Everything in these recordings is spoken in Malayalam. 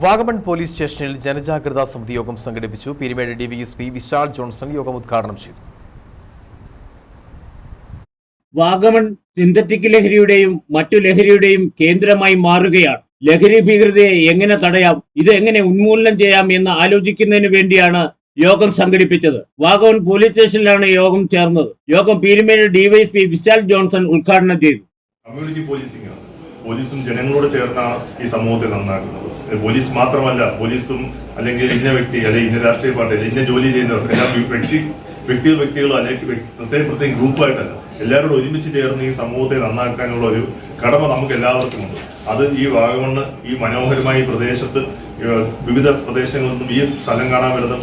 വാഗമൺ പോലീസ് സ്റ്റേഷനിൽ ജനജാഗ്രതാ സമിതി യോഗം സംഘടിപ്പിച്ചു. Peermade D DySP Vishal Johnson യോഗം ഉദ്ഘാടനം ചെയ്തു. വാഗമൺ സിന്തറ്റിക് ലഹരിയുടെയും മറ്റു ലഹരിയുടെയും കേന്ദ്രമായി മാറുകയാണ്. ലഹരി ഭീകരതയെ എങ്ങനെ തടയാം? ഇത് എങ്ങനെ ഉന്മൂലനം ചെയ്യാം എന്ന് ആലോചിക്കുന്നതിന് വേണ്ടിയാണ് യോഗം സംഘടിപ്പിച്ചത്. വാഗമൺ പോലീസ് സ്റ്റേഷനിലാണ് യോഗം ചേർന്നത്. യോഗം പീരുമേട് ഡിവൈഎസ്പി വിശാൽ ജോൺസൺ ഉദ്ഘാടനം ചെയ്തു. കമ്മ്യൂണിറ്റി പോലീസിംഗ് ആണ്. പോലീസും ജനങ്ങളോട് ചേർന്നാണ് ഈ സമൂഹത്തെ നന്നാക്കുന്നത്. പോലീസ് മാത്രമല്ല പോലീസും അല്ലെങ്കിൽ ഇന്ന വ്യക്തി അല്ലെങ്കിൽ ഇന്ന രാഷ്ട്രീയ പാർട്ടി അല്ലെങ്കിൽ ഇന്ന ജോലി ചെയ്യുന്നവർ എല്ലാം വ്യക്തി വ്യക്തി വ്യക്തികളോ അല്ലെങ്കിൽ പ്രത്യേകം പ്രത്യേകം ഗ്രൂപ്പായിട്ടല്ല എല്ലാവരോടും ഒരുമിച്ച് ചേർന്ന് ഈ സമൂഹത്തെ നന്നാക്കാനുള്ള ഒരു കടമ നമുക്ക് എല്ലാവർക്കും ഉണ്ട്. അത് ഈ വാഗമണ്ണ് ഈ മനോഹരമായ ഈ പ്രദേശത്ത് വിവിധ പ്രദേശങ്ങളിൽ നിന്നും ഈ സ്ഥലം കാണാൻ വരുന്ന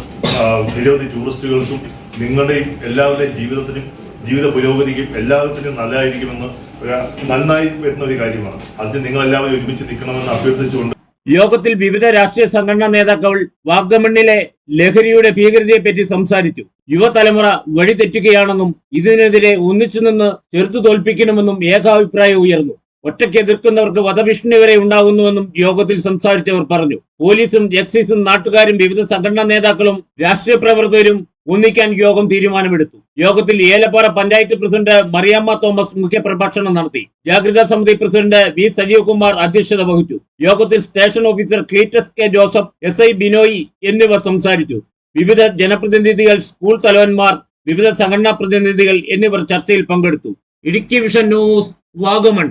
നിരവധി ടൂറിസ്റ്റുകൾക്കും നിങ്ങളുടെയും എല്ലാവരുടെയും ജീവിതത്തിനും ജീവിത പുരോഗതിക്കും എല്ലാത്തിനും നല്ലതായിരിക്കുമെന്ന് നന്നായി വരുന്ന ഒരു കാര്യമാണ്. അതിന് നിങ്ങൾ എല്ലാവരും ഒരുമിച്ച് നിൽക്കണമെന്ന് അഭ്യർത്ഥിച്ചുകൊണ്ട് യോഗത്തിൽ വിവിധ രാഷ്ട്രീയ സംഘടനാ നേതാക്കൾ വാഗമണ്ണിലെ ലഹരിയുടെ ഭീകരതയെപ്പറ്റി സംസാരിച്ചു. യുവതലമുറ വഴിതെറ്റുകയാണെന്നും ഇതിനെതിരെ ഒന്നിച്ചു നിന്ന് ചെറുത്തു തോൽപ്പിക്കണമെന്നും ഏകാഭിപ്രായം ഉയർന്നു. ഒറ്റയ്ക്ക് എതിർക്കുന്നവർക്ക് വധഭീഷണി വരെ ഉണ്ടാകുന്നുവെന്നും യോഗത്തിൽ സംസാരിച്ചവർ പറഞ്ഞു. പോലീസും എക്സൈസും നാട്ടുകാരും വിവിധ സംഘടനാ നേതാക്കളും രാഷ്ട്രീയ പ്രവർത്തകരും ഒന്നിക്കാൻ യോഗം തീരുമാനമെടുത്തു. യോഗത്തിൽ ഏലപ്പാറ പഞ്ചായത്ത് പ്രസിഡന്റ് മറിയാമ്മ തോമസ് മുഖ്യപ്രഭാഷണം നടത്തി. ജാഗ്രതാ സമിതി പ്രസിഡന്റ് വി സജീവ് കുമാർ അധ്യക്ഷത വഹിച്ചു. യോഗത്തിൽ station officer Cleetus K Joseph S I Binoy എന്നിവർ സംസാരിച്ചു. വിവിധ ജനപ്രതിനിധികൾ സ്കൂൾ തലവന്മാർ വിവിധ സംഘടനാ പ്രതിനിധികൾ എന്നിവർ ചർച്ചയിൽ പങ്കെടുത്തു. Idukki vision news Vagamon.